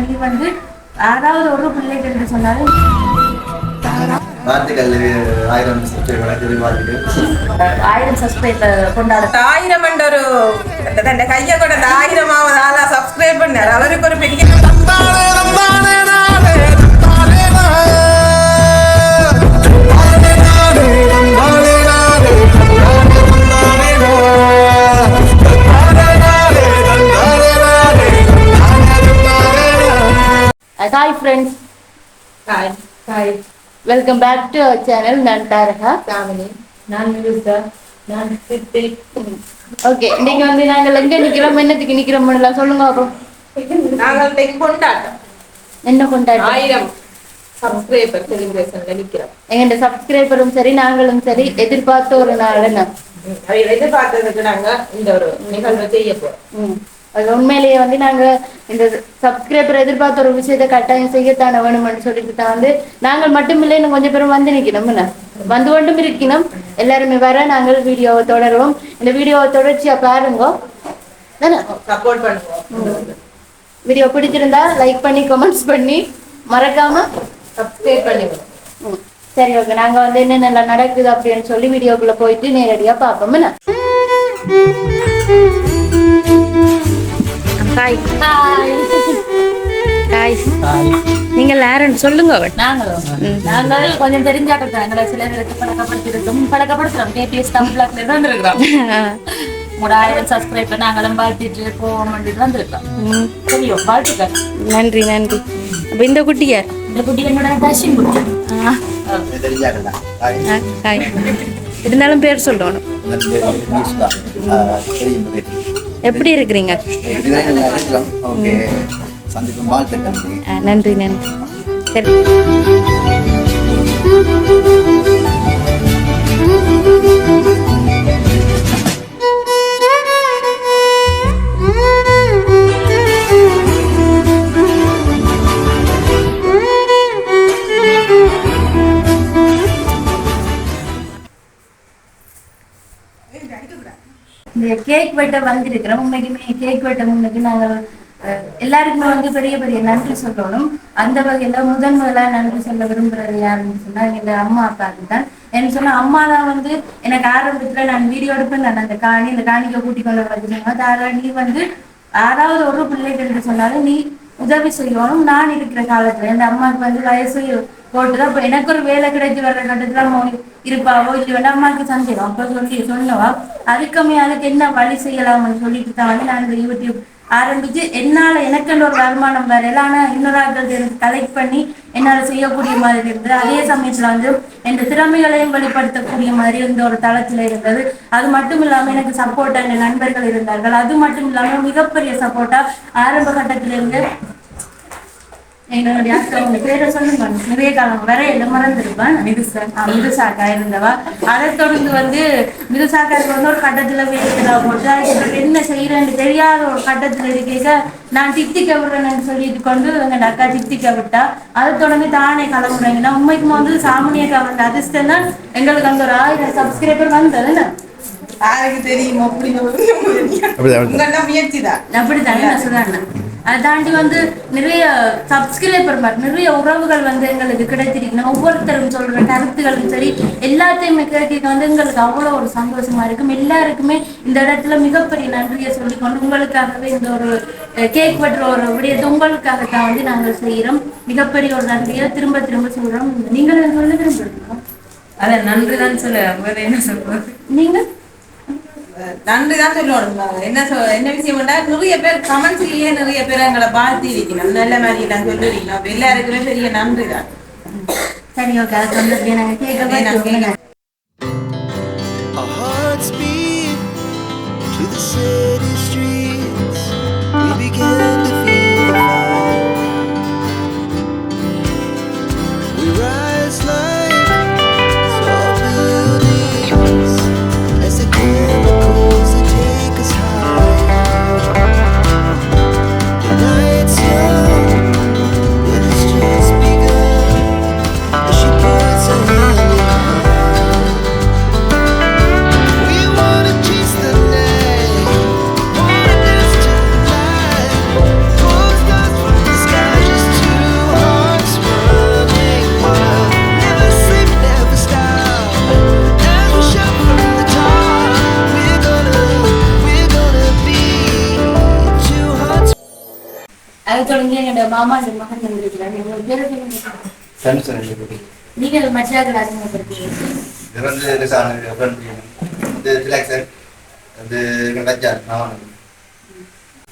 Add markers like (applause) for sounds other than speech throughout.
நீ வந்து யாராவது ஒரு பிள்ளைகள் என்று சொன்னாலும் ஆயிரம் சப்ஸ்கிரைபர் கொண்டாட. ஆயிரம் என்ற ஒரு தன் கையை கூட அந்த ஆயிரமாவது ஆளா சப்ஸ்கிரைப் பண்ணார் அவருக்கு ஒரு பெரிய hi friends hi hi welcome back to our channel நான் தாரகா காமினி நான் மிருசா நான் ஓகே இன்னைக்கு வந்து நாங்கள் எங்க நிக்கிறோம்? என்னத்துக்கு நிக்கிறோம் எல்லாம் சொல்லுங்க அப்போ நாங்கள் கொண்டாட்டம்? என்ன கொண்டாடி ஆயிரம் சப்ஸ்கிரைபர் செலிப்ரேஷன்ல நிக்கிறோம். எங்கள்ட சப்ஸ்கிரைபரும் சரி நாங்களும் சரி எதிர்பார்த்த ஒரு நாள் எதிர்பார்த்ததுக்கு நாங்க இந்த ஒரு நிகழ்வை செய்ய போறோம். அது உண்மையிலேயே வந்து நாங்க இந்த சப்ஸ்கிரைபர் எதிர்பார்த்த ஒரு விஷயத்தை கட்டாயம் செய்யத்தானே வேணும்னு சொல்லிட்டு தான் வந்து நாங்கள் மட்டும் இல்லை இன்னும் கொஞ்சம் பேரும் வந்து நிக்கணும் என்ன? வந்து கொண்டும் இருக்கணும். எல்லாருமே வர நாங்கள் வீடியோவை தொடருவோம். இந்த வீடியோவை தொடர்ச்சியா பாருங்க. சப்போர்ட் பண்ணுவோம். வீடியோ பிடிச்சிருந்தா லைக் பண்ணி கமெண்ட்ஸ் பண்ணி மறக்காம சப்ஸ்கிரைப் பண்ணிடுவோம். சரி ஓகே. நாங்க வந்து என்னென்ன நடக்குது அப்படின்னு சொல்லி வீடியோக்குள்ள போயிட்டு நேரடியா பார்ப்போம் என்ன? ஹாய் ஹாய் ஹாய் நீங்கள் யாருன்னு சொல்லுங்க நாங்களும். நாங்கள் கொஞ்சம் தெரிஞ்சாட்டம் எங்களை சில பேருக்கு பழக்கப்படுத்திருக்கோம் பழக்கப்படுத்துறோம் கேபிஎஸ் உங்களோட (laughs) ஆயிரம் சப்ஸ்கிரைபர் நாங்களும் வாழ்த்திட்டு போவோம் அப்படின்னு வந்திருக்கோம் ம். தெரியும். வாழ்த்துக்கள். நன்றி நன்றி. அப்ப இந்த குட்டி யார்? இந்த குட்டி என்னோட தர்ஷின் இருந்தாலும் பேர் சொல்லணும். எப்படி இருக்கிறீங்க? நன்றி நன்றி. சரி. கேக் வெட்ட வந்திருக்கிறோம். உண்மைக்குமே கேக் வெட்ட நாங்கள் எல்லாருக்குமே வந்து பெரிய பெரிய நன்றி சொல்லணும். அந்த வகையில முதன் முதலா நன்றி சொல்ல விரும்புறது யாருன்னு சொன்னா எங்க அம்மா அப்பாவுக்கு தான் என்ன சொன்னா அம்மா தான் வந்து எனக்கு ஆரம்பத்துல நான் வீடியோ எடுப்பேன் நான் அந்த காணி இந்த காணிக்கை கூட்டி கொண்டு வச்சுருந்தேன் தாரா நீ வந்து யாராவது ஒரு பிள்ளைகள் சொன்னாலும் நீ உதவி செய்யணும். நான் இருக்கிற காலத்துல இந்த அம்மாவுக்கு வந்து வயசு போட்டுதான் இப்போ எனக்கு ஒரு வேலை கிடைச்சி வர்ற கட்டத்துல அம்மா இருப்பாவோ இல்லையோ அம்மாவுக்கு சந்தேகம். அப்ப சொல்லி சொன்னவா அதுக்குமே அதுக்கு என்ன வழி செய்யலாம்னு சொல்லிட்டு தான் வந்து நான் இந்த யூடியூப் ஆரம்பிச்சு என்னால எனக்குன்னு ஒரு வருமானம் வேற ஆனா இன்னொரு ஆட்கள் எனக்கு கலெக்ட் பண்ணி என்னால செய்யக்கூடிய மாதிரி இருந்தது. அதே சமயத்துல வந்து என் திறமைகளையும் வெளிப்படுத்தக்கூடிய மாதிரி இந்த ஒரு தளத்துல இருந்தது. அது மட்டும் இல்லாம எனக்கு சப்போர்ட்டா என் நண்பர்கள் இருந்தார்கள். அது மட்டும் இல்லாம மிகப்பெரிய சப்போர்ட்டா ஆரம்ப கட்டத்திலிருந்து என்னுடைய அக்கா உங்க பேரை சொல்லுங்க நிறைய காலம் வர எல்லாம் மறந்துருப்பேன் மிதுசா மிதுசாக்கா இருந்தவா. அதை தொடர்ந்து வந்து மிதுசாக்காருக்கு வந்து ஒரு கட்டத்துல வேலை போட்டு என்ன செய்யறேன்னு தெரியாத ஒரு கட்டத்துல இருக்க நான் தித்திக்க விடுறேன்னு சொல்லிட்டு கொண்டு எங்க அக்கா தித்திக்க விட்டா அதை தொடர்ந்து தானே கிளம்புறீங்கன்னா உண்மைக்குமா வந்து சாமணியக்கா வந்த அதிர்ஷ்டம் தான். எங்களுக்கு அந்த ஒரு ஆயிரம் சப்ஸ்கிரைபர் வந்தது என்ன? யாருக்கு தெரியும் அப்படி உங்களோட முயற்சி தான் அப்படித்தானே நான் சொல்றேன் அதை தாண்டி வந்து நிறைய சப்ஸ்கிரைபர் நிறைய உறவுகள் வந்து எங்களுக்கு கிடைத்திருக்கணும் ஒவ்வொருத்தரும் சொல்ற கருத்துகளும் சரி எல்லாத்தையுமே கேட்க வந்து எங்களுக்கு அவ்வளவு ஒரு சந்தோஷமா இருக்கும். எல்லாருக்குமே இந்த இடத்துல மிகப்பெரிய நன்றியை சொல்லிக்கொண்டு உங்களுக்காகவே இந்த ஒரு கேக் வெட்டுற ஒரு விடயத்தை உங்களுக்காக தான் வந்து நாங்கள் செய்யறோம் மிகப்பெரிய ஒரு நன்றியை திரும்ப திரும்ப சொல்றோம். நீங்களும் சொல்ல விரும்புறீங்களா அத நன்றி தான் சொல்ல வேற என்ன சொல்றது? நீங்க நன்றி தான் சொல்லணும். என்ன சொல் என்ன விஷயம் நிறைய பேர் கமெண்ட்ஸ்லயே நிறைய பேர் எங்களை வாழ்த்தி இருக்கணும் நல்ல மாதிரி நான் சொல்லிருக்கணும் அப்ப எல்லாருக்குமே பெரிய நன்றி தான் சரி ஓகே வந்து நாங்க to the city streets. We began அதை தொடங்கி எங்களோட மாமா எங்க மகன் வந்திருக்கிறார். எங்களோட பேரை. நீங்கள் மற்றாக்கள் இது வந்து இது நான்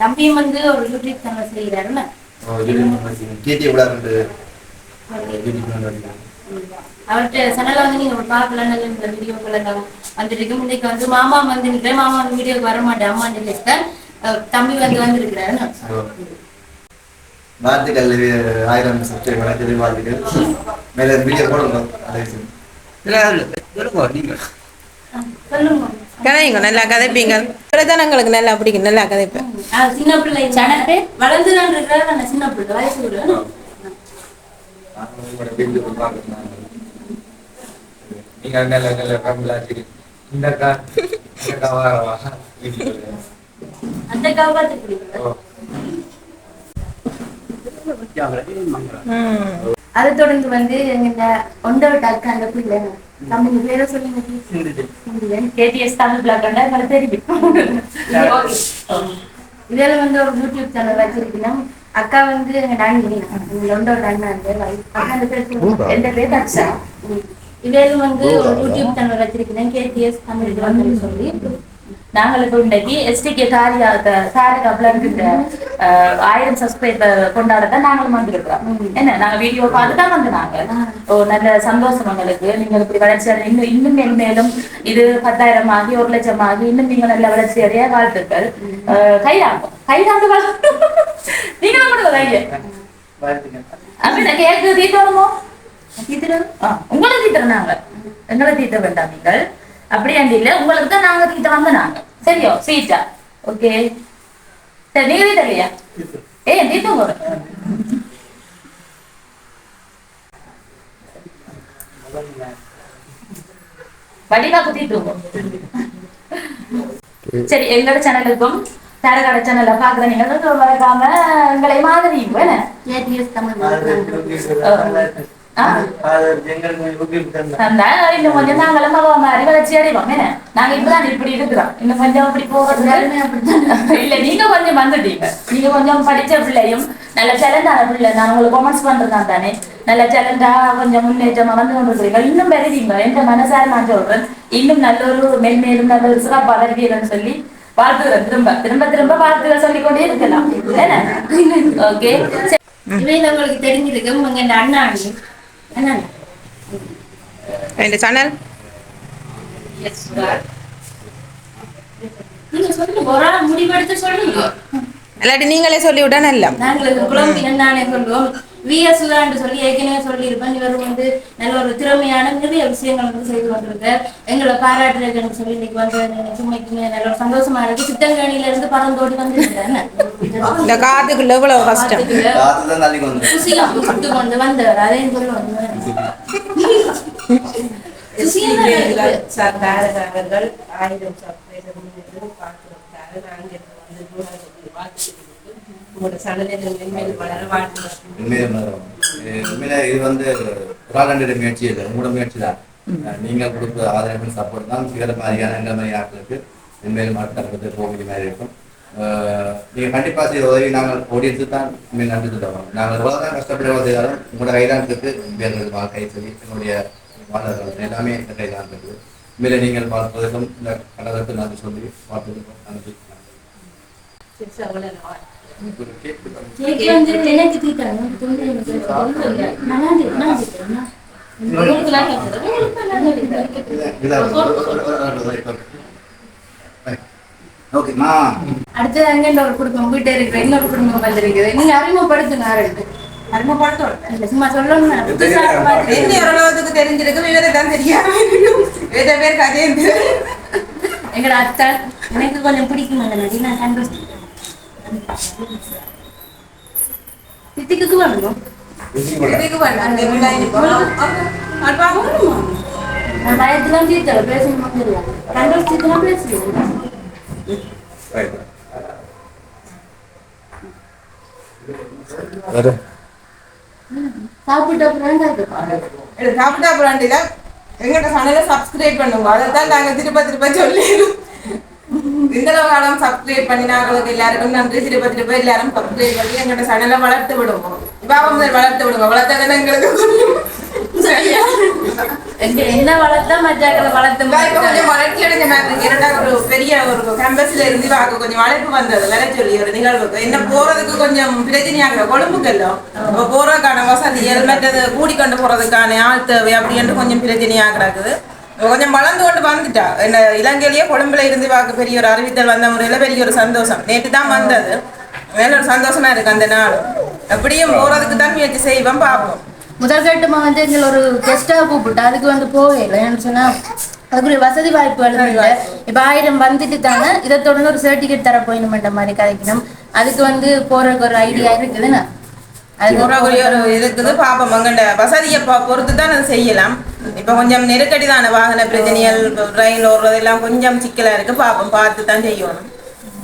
தம்பியும் வந்து ஒரு யூடியூப் சேனல் செய்கிறாருல்ல? கேட்டி விட ரெண்டு அவர்கிட்ட சேனல்ல வந்து நீங்க பார்க்கலாம் நல்ல இந்த வீடியோக்கள் எல்லாம் வந்துட்டு இருக்கு இன்னைக்கு வந்து மாமா வந்து நிற்கிறேன் மாமா வந்து வீடியோக்கு வர மாட்டேன் அம்மா நினைச்சிட்டேன் தம்பி வந்து வந்திருக்கிறாரு வாழ்த்துக்கள் ஆயிரம் சப்ஸ்கிரைபர் எனக்கு வாழ்த்துக்கள் மேலே வீடியோ போடுங்க. அதை நீங்கள் சொல்லுங்க. கதைங்க நல்லா கதைப்பீங்க. இப்படிதான் எங்களுக்கு நல்லா பிடிக்கும். நல்லா கதைப்பேன் சின்ன பிள்ளை. சின்ன பிள்ளை. வயசு ஒரு நீங்க நல்ல நல்ல கம்பளா சரி இந்த அக்கா இந்த அக்கா வாரவா வீட்டுக்கு அந்த காப்பாத்து பிடிக்கல அதை தொடர்ந்து வந்து எங்க ஒண்டவட்ட அக்கா அந்த பிள்ளை தம்பி பேரை சொல்லுங்க கேடிஎஸ் தமிழ் பிளாக் கண்டா எங்களுக்கு தெரியும் இதில் வந்து ஒரு யூடியூப் சேனல் வச்சிருக்கீங்கன்னா அக்கா வந்து எங்க டாங்கி ஒண்டோட அண்ணா அந்த அக்கா அந்த பேர் எந்த பேர் அக்ஷா இதில் வந்து ஒரு யூடியூப் சேனல் வச்சிருக்கீங்கன்னா கேடிஎஸ் தமிழ் பிளாக்னு சொல்லி நாங்கள் இப்போ இன்னைக்கு எஸ்டிகே காரியா சாரக பிளாக் ஆயிரம் சப்ஸ்கிரைபர் கொண்டாடத்தான் நாங்களும் வந்திருக்கிறோம். என்ன நாங்க வீடியோ பார்த்து தான் வந்து நாங்க ஓ நல்ல சந்தோஷம் எங்களுக்கு நீங்க இப்படி வளர்ச்சி இன்னும் இன்னும் மேலும் மேலும் இது பத்தாயிரம் ஆகி ஒரு லட்சம் ஆகி இன்னும் நீங்க நல்ல வளர்ச்சி அடைய வாழ்த்துக்கள். கைதாங்கும் கைதாங்க (laughs) நீங்க மட்டும் கைய அப்படி நான் கேட்க தீட்டணுமோ தீத்துறோம் உங்களை தீத்துறோம் நாங்க. எங்களை தீட்ட வேண்டாம் நீங்கள். அப்படி அண்டி இல்ல. உங்களுக்கு தான் நாங்க தீட்ட வந்து நாங்க சரியோ ஸ்வீட்டா ஓகே சரி நீங்க தீட்டலையா ஏ தீட்டம் கூட வடிவாக்கு தீட்டுவோம் சரி எங்களோட சேனலுக்கும் தரகட சேனல்ல பாக்குற நீங்க மறக்காம எங்களை மாதிரி இன்னும் கொஞ்சம் நாங்களும் அவ மாதிரி வளர்ச்சி அடைவோம் என்ன நாங்க இப்பதான் இப்படி இருக்கிறோம் இன்னும் கொஞ்சம் இப்படி போகிறது இல்ல நீங்க கொஞ்சம் வந்துட்டீங்க நீங்க கொஞ்சம் படிச்ச பிள்ளையும் நல்ல டேலண்டான பிள்ளை நான் உங்களுக்கு கொமெண்ட்ஸ் பண்றேன் தானே நல்ல டேலண்டா கொஞ்சம் முன்னேற்றமா வந்து இன்னும் பெறுவீங்க எந்த மனசார நான் சொல்றேன் இன்னும் நல்ல ஒரு மென்மேலும் நல்ல ஒரு சிறப்பு வளர்வீங்கன்னு சொல்லி வாழ்த்துகிறேன் திரும்ப திரும்ப திரும்ப வாழ்த்துகள் சொல்லிக்கொண்டே இருக்கலாம் ஓகே இவையில உங்களுக்கு தெரிஞ்சிருக்கு உங்க அண்ணா இந்த சேனல் இல்லாட்டி நீங்களே சொல்லி விட்டா நல்லா நாங்கள் குழம்பு நானே சொல்லுவோம் விஎஸ் சுதான்னு சொல்லி ஏற்கனவே சொல்லியிருப்பேன். இவர் வந்து நல்ல ஒரு திறமையான நிறைய விஷயங்கள் வந்து செய்து கொண்டிருக்கார் எங்களை பாராட்டுறதுன்னு சொல்லி இன்னைக்கு வந்து சும்மைக்குமே நல்ல ஒரு சந்தோஷமா இருக்கு. சித்தங்கணியில இருந்து பறந்தோடி வந்துருக்கேன் இந்த காதுக்குள்ள இவ்வளவு கஷ்டம்? காத்து தான் தள்ளி வந்து உங்களோட மென்மேலும் வளர வாழ்த்துகிறோம் உண்மையிலே. இது வந்து ராகண்டோட முயற்சி இல்லை. உங்களோட முயற்சி தான். நீங்கள் கொடுத்த ஆதரவு சப்போர்ட் தான் சிகர மாதிரியான இந்த மாதிரி ஆட்களுக்கு அடுத்த போக வேண்டிய மாதிரி இருக்கும். நீங்க கண்டிப்பா செய்த உதவி நாங்கள் ஓடியன்ஸு தான் நன்றி சொல்லுவோம் நாங்கள் எவ்வளவு தான் கஷ்டப்பட்டு செய்தாலும் உங்களோட கைதானத்துக்கு வேறு வாழ்க்கை சொல்லி எங்களுடைய வாழ்க்கை எல்லாமே இந்த கைதான் இருக்குது. உண்மையிலே நீங்கள் பார்ப்பதற்கும் இந்த கடலுக்கு நன்றி சொல்லி பார்ப்பதற்கும் நன்றி. அடுத்தது அங்க ஒரு குடும்பம் வீட்டை இருக்கிற இன்னொரு குடும்பம் வந்திருக்குது. நீங்க அறிமுகப்படுத்துங்க ஓரளவுக்கு தெரிஞ்சிருக்கு இவரை தான் தெரியாம வேற பேர். கதையே எங்கட அத்தை? எனக்கு கொஞ்சம் பிடிக்கும் அந்த நடி நான் சந்தோஷம் சித்திக்கு வரணும் இதுக்கு வேண்டாம் அந்த விழா நான் பயத்துல தீர்த்தல பேசணும் தெரியாது சந்தோஷத்துலாம் பேசுவோம். சாப்பிட்ட அப்புறம் சாப்பிட்டா பிராண்டில எங்கள்கிட்ட சேனலை சப்ஸ்கிரைப் பண்ணுங்க. அதை தான் நாங்கள் திருப்ப திருப்ப சொல்லி இந்த காலம் சப்ஸ்கிரைப் பண்ணினாங்களுக்கு எல்லாருக்கும் நன்றி. திருப்ப திருப்ப எல்லாரும் சப்ஸ்கிரைப் பண்ணி எங்களோட சேனலை வளர்த்து விடுவோம். இப்ப வளர்த்து விடுங்க. வளர்த்ததுன்னு எங்களுக்கு சரியா? என்ன வளர்த்தா மஜாக்களை வளர்த்து இப்ப இப்ப. கொஞ்சம் வளர்ச்சி அடைஞ்ச மாதிரி ஒரு பெரிய ஒரு கேம்பஸ்ல இருந்து பார்க்க கொஞ்சம் அழைப்பு வந்தது. வர சொல்லி ஒரு நிகழ்வுக்கு. என்ன போறதுக்கு கொஞ்சம் பிரச்சனையாகிற கொழும்புக்கெல்லாம் அப்ப போறதுக்கான வசதிகள் மற்றது கூடிக்கொண்டு போறதுக்கான ஆள் தேவை அப்படின்னு கொஞ்சம் பிரச்சனையாகிறாக்குது கொஞ்சம் வளர்ந்து கொண்டு வந்துட்டா. என்ன இலங்கையிலேயே கொழும்புல இருந்து பார்க்க பெரிய ஒரு அறிவித்தல் வந்த முறையில பெரிய ஒரு சந்தோஷம். நேற்று தான் வந்தது. மேல ஒரு சந்தோஷமா இருக்கு அந்த நாள். அப்படியும் போறதுக்கு தான் முயற்சி செய்வோம் பார்ப்போம். முதல் கட்டமா வந்து எங்களை ஒரு கெஸ்டா கூப்பிட்டு அதுக்கு வந்து போகல ஏன்னு சொன்னா அதுக்குரிய வசதி வாய்ப்புகள் இல்லை இப்ப ஆயிரம் வந்துட்டு தானே இதை தொடர்ந்து ஒரு சர்டிபிகேட் தர போயிடுமென்ற மாதிரி கதைக்கணும். அதுக்கு வந்து போறதுக்கு ஒரு ஐடியா இருக்குதுண்ணா அதுக்கு இருக்குது. பாப்போம் வசதியை பொறுத்து தான் செய்யலாம். இப்ப கொஞ்சம் நெருக்கடி தானே வாகன பிரச்சனைகள் ரயில் ஓடுறது எல்லாம் கொஞ்சம் சிக்கலா இருக்கு. பாப்போம் பார்த்து தான் செய்யணும்.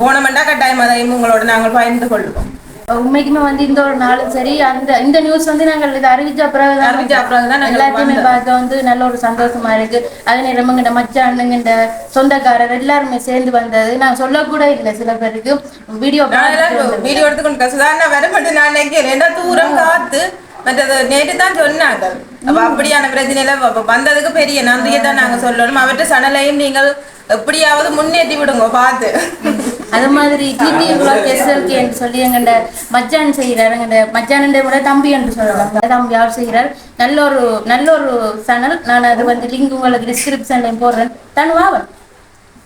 போனமெண்டா கட்டாயம் அதையும் உங்களோட நாங்கள் பகிர்ந்து கொள்வோம். உண்மைக்குமே வந்து இந்த ஒரு நாளும் சரி அந்த இந்த நியூஸ் வந்து நாங்கள் இதை அறிவிச்ச பிறகு அறிவிச்ச பிறகுதான் நாங்கள் எல்லாத்தையுமே. பார்க்க வந்து நல்ல ஒரு சந்தோஷமா இருக்கு. அது நேரமுங்கிட்ட மச்சானுங்கிட்ட சொந்தக்காரர் எல்லாருமே சேர்ந்து வந்தது. நான் சொல்லக்கூட இல்லை சில பேருக்கு. வீடியோ வீடியோ எடுத்துக்கொண்டு சுதாரணா வர மட்டும் நான் நினைக்கிறேன் தூரம் காத்து மற்றது நேற்று தான் சொன்னாங்க. அப்ப அப்படியான பிரச்சனையில வந்ததுக்கு பெரிய நன்றியை தான் நாங்க சொல்லணும். அவற்றை சடலையும் நீங்கள் எப்படியாவது முன்னேற்றி விடுங்க பார்த்து. அது மாதிரி டிடி பிளாக் எஸ்எல்கேன்னு சொல்லி எங்கண்ட மச்சான் செய்கிறார் எங்கண்ட மச்சானண்டை விட தம்பி என்று சொல்லலாம். தம்பி யார் செய்கிறார்? நல்ல ஒரு நல்ல ஒரு சேனல் நான் அது வந்து லிங்க் உங்களுக்கு டிஸ்கிரிப்ஷன்லையும் போடுறேன். தனுவாவன்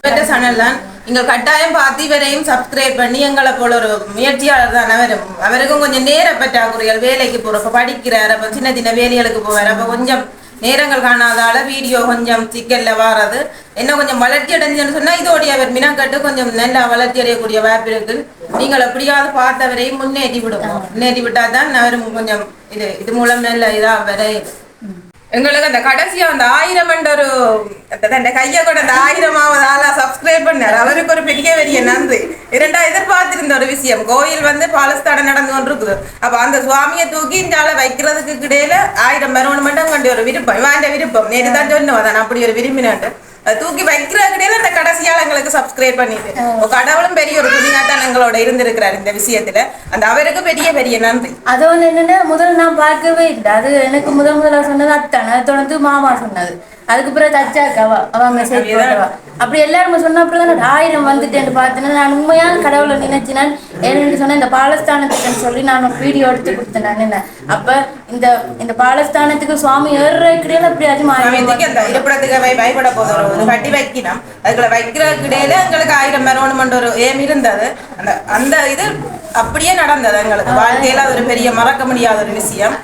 இவற்றை சேனல் தான். இங்க கட்டாயம் பார்த்து இவரையும் சப்ஸ்கிரைப் பண்ணி எங்களை போல ஒரு முயற்சியாளர் தான் அவரும் அவருக்கும் கொஞ்சம் நேர பற்றாக்குறைகள். வேலைக்கு போறப்ப படிக்கிறார் அப்ப சின்ன சின்ன வேலைகளுக்கு போவார். அப்ப கொஞ்சம் நேரங்கள் காணாதால வீடியோ கொஞ்சம் சிக்கல்ல வாரது. என்ன கொஞ்சம் வளர்ச்சி அடைஞ்சுன்னு சொன்னா இதோடைய அவர் மினக்கட்டு கொஞ்சம் நல்லா வளர்ச்சி அடையக்கூடிய வாய்ப்பு இருக்கு. நீங்கள் எப்படியாவது பார்த்தவரையும் முன்னேற்றி விடுவோம். முன்னேற்றி விட்டாதான் அவரும் கொஞ்சம் இது இது மூலம் நல்ல இதா வரையுது எங்களுக்கு அந்த கடைசியா அந்த ஆயிரம் ஒரு அந்த கையை கூட அந்த ஆயிரமாவது ஆளா சப்ஸ்கிரைப் பண்ணார். அவருக்கு ஒரு பெரிய பெரிய நன்றி. இரண்டா எதிர்பார்த்திருந்த ஒரு விஷயம் கோயில் வந்து பாலஸ்தானம் நடந்து கொண்டிருக்குது. அப்ப அந்த சுவாமியை தூக்கி இந்த ஆளை வைக்கிறதுக்கு இடையில ஆயிரம் வரணும் மட்டும் கொண்டு ஒரு விருப்பம். வேண்ட விருப்பம். நேற்று தான் சொன்னோம் அப்படி ஒரு விரும்பினாட்டு தூக்கி வைக்கிறதுக்கு இடையில அந்த கடைசியால எங்களுக்கு சப்ஸ்கிரைப் பண்ணிட்டு கடவுளும் பெரிய ஒரு துணியா தான் எங்களோட இருந்திருக்கிறார் இந்த விஷயத்துல. அந்த அவருக்கு பெரிய பெரிய நன்றி. அது வந்து என்னன்னா முதல்ல நான் பார்க்கவே இல்லை. அது எனக்கு முதல் முதல்ல சொன்னது அத்தான் அதை தொடர்ந்து மாமா சொன்னது. அதுக்கு பிறகு தச்சாக்காவா அவ மெசேஜ் போட்டவா. அப்படி எல்லாருமே சொன்ன அப்புறம் தான் ஆயிரம் வந்துட்டேன்னு பார்த்தேன்னா நான் உண்மையான கடவுளை நினைச்சினேன் ஏன்னு சொன்னேன் இந்த பாலஸ்தானத்துக்குன்னு சொல்லி நான் ஒரு வீடியோ எடுத்து கொடுத்தேன் நான் என்ன. அப்ப இந்த இந்த பாலஸ்தானத்துக்கு சுவாமி ஏறுற இருப்பிடத்துக்கு வை- பயப்பட போதும். கட்டி வைக்கணும். அதுக்குள்ள வைக்கிறதுக்கு இடையில எங்களுக்கு ஆயிரம் வரணுமென்ற ஒரு ஏம் இருந்தது. அந்த அந்த இது அப்படியே நடந்தது எங்களுக்கு. வாழ்க்கையில அது ஒரு பெரிய மறக்க முடியாத ஒரு விஷயம்.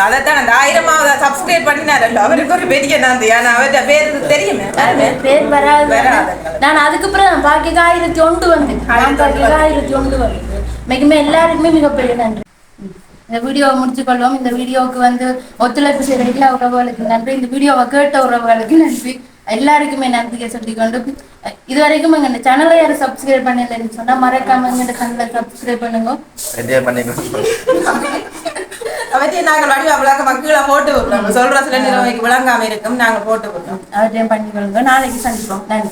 அதைத்தான் அந்த ஆயிரமாவது சப்ஸ்கிரைப் பண்ணினாரல்ல. அவருக்கு ஒரு பெரிய நன்றி. ஆனா அவர்கிட்ட பேர் தெரியுமே? பேர் வராது. வராது. நான் அதுக்கு பிறகு நான் பாக்கிக்கு ஆயிரத்தி ஒன்று வந்து பாக்கிக்கு ஆயிரத்தி ஒன்று வந்து மிகமே எல்லாருக்குமே மிகப்பெரிய நன்றி. இந்த வீடியோவை முடிச்சுக்கொள்வோம். இந்த வீடியோவுக்கு வந்து ஒத்துழைப்பு செய்த எல்லா உறவுகளுக்கு நன்றி. இந்த வீடியோவை கேட்ட உறவுகளுக்கு நன்றி. எல்லாருக்குமே நன்றியை சொல்லிக்கொண்டு அஹ், இதுவரைக்கும் எங்க சேனலை யாரும் சப்ஸ்கிரைப் பண்ணலன்னு சொன்னா மறக்காம எங்க சேனலை சப்ஸ்கிரைப் பண்ணுங்க. என்ஜாய் நாங்கள் வடிவா விளக்க மக்களை போட்டு விடுறோம் சொல்ற சில நிலைமைக்கு விளங்காம இருக்கும் நாங்கள் போட்டு விடுறோம் அவற்றையும் பண்ணிக்கொள்ளுங்க. நாளைக்கு சந்திப்போம். நன்றி.